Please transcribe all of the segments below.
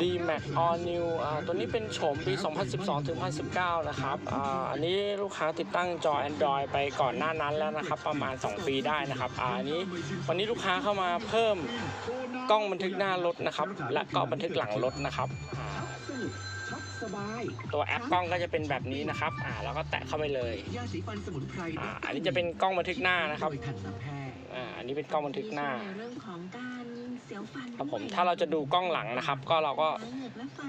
D Max All New ตัวนี้เป็นโฉมปี 2012 ถึง 2019 นะครับออันนี้ลูกค้าติดตั้งจอ Android ไปก่อนหน้านั้นแล้วนะครับ ประมาณ 2 ปีได้นะครับอ,อันนี้วันนี้ลูกค้าเข้ามาเพิ่มกล้องบันทึกหน้ารถนะครับ และก็บันทึกหลังรถนะครับตัวแอปกล้องก็จะเป็นแบบนี้นะครับ อ่า แล้วก็แตะเข้าไปเลยอ่าอันนี้จะเป็นกล้องบันทึกหน้านะครับ อ่า อันนี้เป็นกล้องบันทึกหน้า เรื่องของการเสียวฟันครับผมถ้าเราจะดูกล้องหลังนะครับ ก็เราก็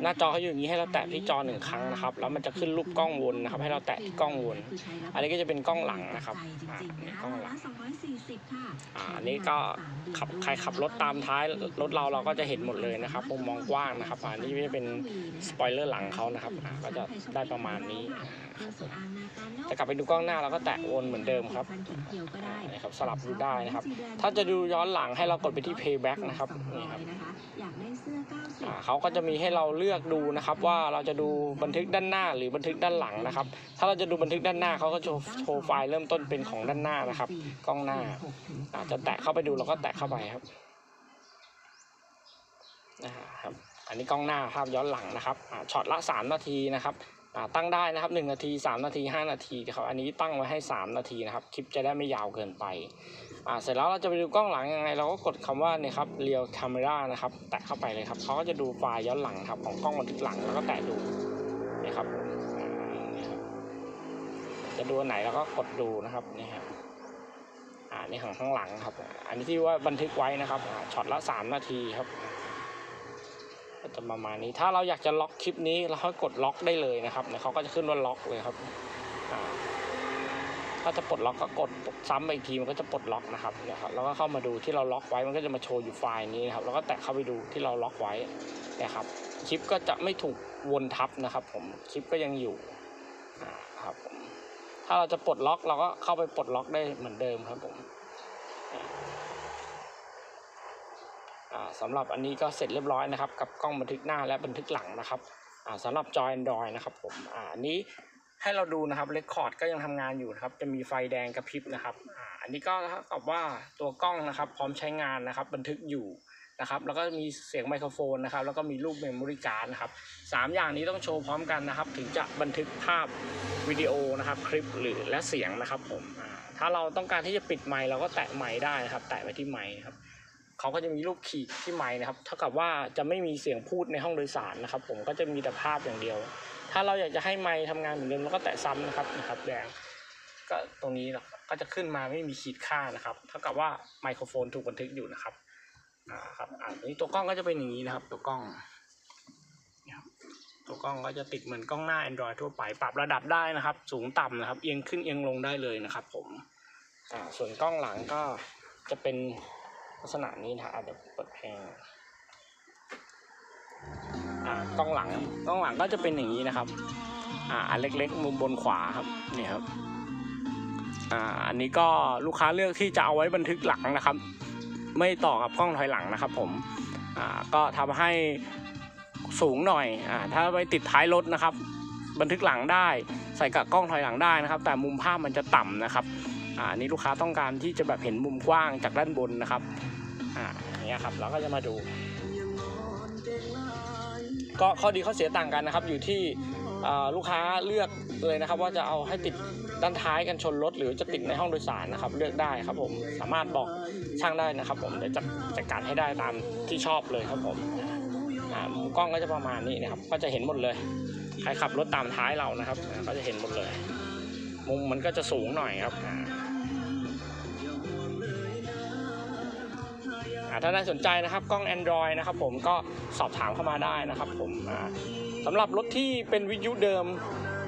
หน้าจอเขาอยู่อย่างนี้ให้เราแตะที่จอหนึ่งครั้งนะครับแล้วมันจะขึ้นรูปกล้องวนนะครับ ให้เราแตะที่กล้องวน อันนี้ก็จะเป็นกล้องหลังนะครับอ่านี่กล้องหลังอ่าอันนี้ก็ขับใครขับรถตามท้ายรถเราเราก็จะเห็นหมดเลยนะครับมุมมองกว้างนะครับอันนี้จะเป็นสปอยเลอร์หลังเขานะครับอ่าก็จะได้ประมาณนี้จะกลับไปดูกล้องหน้าเราก็แตะวนเหมือนเดิมครับอ่านี่ครับสลับดูได้นะครับ ถ้าจะดูย้อนหลังให้เรากดไปที่ playback นะครับนี่ครับอยากได้เสื้ออ่าเขาก็จะมีให้เราเลือกดูนะครับว่าเราจะดูบันทึกด้านหน้าหรือบันทึกด้านหลังนะครับ ถ้าเราจะดูบันทึกด้านหน้าเขาก็จะโชว์ไฟล์เริ่มต้นเป็นของด้านหน้านะครับ กล้องหน้าอาจจะแตะเข้าไปดูเราก็แตะเข้าไปครับนะครับอันนี้กล้องหน้าภาพย้อนหลังนะครับอ่าช็อตละ 3 นาทีนะครับอ่า ตั้งได้นะครับ 1 นาที 3 นาที 5 นาทีครับอันนี้ตั้งไว้ให้ 3 นาทีนะครับคลิปจะได้ไม่ยาวเกินไปอ่าเสร็จแล้วเราจะไปดูกล้องหลังยังไง เราก็กดคำว่าเนี่ยครับ real camera นะครับ แตะเข้าไปเลยครับเขาก็จะดูไฟล์ย้อนหลังครับของกล้องบันทึกหลังแล้วก็แตะดูนี่ครับจะดูอันไหนเราก็กดดูนะครับนี่ครับอ่านี่ของข้างหลังครับ อันนี้ที่ว่าบันทึกไว้นะครับช็อตละสามนาทีครับ ก็จะประมาณนี้ ถ้าเราอยากจะล็อกคลิปนี้เราก็กดล็อกได้เลยนะครับเขาก็จะขึ้นว่าล็อกเลยครับถ้าจะปลดล็อกก็กดซ้ำไปอีกทีมันก็จะปลดล็อกนะครับเนี่ยครับ แล้วก็เข้ามาดูที่เราล็อกไว้มันก็จะมาโชว์อยู่ไฟล์นี้นะครับ แล้วก็แตะเข้าไปดูที่เราล็อกไว้นี่ยครับคลิปก็จะไม่ถูกวนทับนะครับ ผมคลิปก็ยังอยู่ครับผมถ้าเราจะปลดล็อกเราก็เข้าไปปลดล็อกได้เหมือนเดิมครับผมอ่าอ่า สำหรับอันนี้ก็เสร็จเรียบร้อยนะครับ กับกล้องบันทึกหน้าและบันทึกหลังนะครับอ่าสำหรับจอ Android นะครับผมอ่าอันนี้ให้เราดูนะครับเรคคอร์ดก็ยังทำงานอยู่นะครับ จะมีไฟแดงกระพริบนะครับอ่าอันนี้ก็เท่ากับว่าตัวกล้องนะครับ พร้อมใช้งานนะครับ บันทึกอยู่นะครับ แล้วก็มีเสียงไมโครโฟนนะครับ แล้วก็มีรูปเมมโมรี่การ์ดนะครับสามอย่างนี้ต้องโชว์พร้อมกันนะครับ ถึงจะบันทึกภาพวิดีโอนะครับ คลิปหรือและเสียงนะครับผมถ้าเราต้องการที่จะปิดไมค์เราก็แตะไมค์ได้นะครับ แตะไปที่ไมค์ครับ เขาก็จะมีรูปขีดที่ไมค์นะครับ เท่ากับว่าจะไม่มีเสียงพูดในห้องโดยสารนะครับ ผมก็จะมีแต่ภาพอย่างเดียว ถ้าเราอยากจะให้ไมค์ทำงานเหมือนเดิมเราก็แตะซ้ำนะครับนะครับแดงก็ตรงนี้เนาะก็จะขึ้นมาไม่มีขีดค่านะครับ เท่ากับว่าไมโครโฟนถูกบันทึกอยู่นะครับอ่าครับอ่าอันนี้ตัวกล้องก็จะเป็นอย่างนี้นะครับ ตัวกล้องตัวกล้องก็จะติดเหมือนกล้องหน้า Android ทั่วไปปรับระดับได้นะครับ สูงต่ำนะครับ เอียงขึ้นเอียงลงได้เลยนะครับ ผมอ่าส่วนกล้องหลังก็จะเป็น ลักษณะนี้นะครับอะเปิดเพลงอ่ากล้องหลังกล้องหลังก็จะเป็นอย่างนี้นะครับ อ่าอันเล็กๆ มุมบนขวาครับนี่ครับอ่าอันนี้ก็ลูกค้าเลือกที่จะเอาไว้บันทึกหลังนะครับ ไม่ต่อกับกล้องถอยหลังนะครับ ผมอ่าก็ทำให้สูงหน่อยอ่าถ้าไปติดท้ายรถนะครับ บันทึกหลังได้ ใส่กับกล้องถอยหลังได้นะครับ แต่มุมภาพมันจะต่ำนะครับ อ่าอันนี้ลูกค้าต้องการที่จะแบบเห็นมุมกว้างจากด้านบนนะครับอ่าอย่างเงี้ยครับเราก็จะมาดู ก็ข้อดีข้อเสียต่างกันนะครับ อยู่ที่ลูกค้าเลือกเลยนะครับ ว่าจะเอาให้ติดด้านท้ายกันชนรถหรือจะติดในห้องโดยสารนะครับ เลือกได้ครับผมสามารถบอกช่างได้นะครับ ผมเดี๋ยวจะจัดการให้ได้ตามที่ชอบเลยครับผมมุมกล้องก็จะประมาณนี้นะครับ ก็จะเห็นหมดเลยใครขับรถตามท้ายเรานะครับ ก็จะเห็นหมดเลย มุมมันก็จะสูงหน่อยครับาอ่าถ้าได้สนใจนะครับกล้อง Android นะครับผมก็สอบถามเข้ามาได้นะครับผมสำหรับรถที่เป็นวิทยุเดิม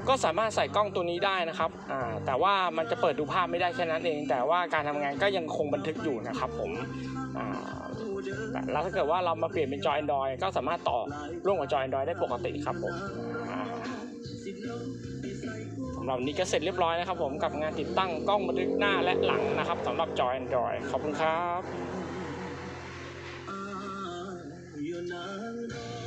ก็สามารถใส่กล้องตัวนี้ได้นะครับ แต่ว่ามันจะเปิดดูภาพไม่ได้แค่นั้นเอง แต่ว่าการทำงานก็ยังคงบันทึกอยู่นะครับผมแล้วถ้าเกิดว่าเรามาเปลี่ยนเป็นจอ Android ก็สามารถต่อร่วมกับจอ Android ได้ปกติครับผมสำหรับนนี้ก็เสร็จเรียบร้อยนะครับผมกับงานติดตั้งกล้องบันทึกหน้าและหลังนะครับสำหรับจอ Android ขอบคุณครับ 山歌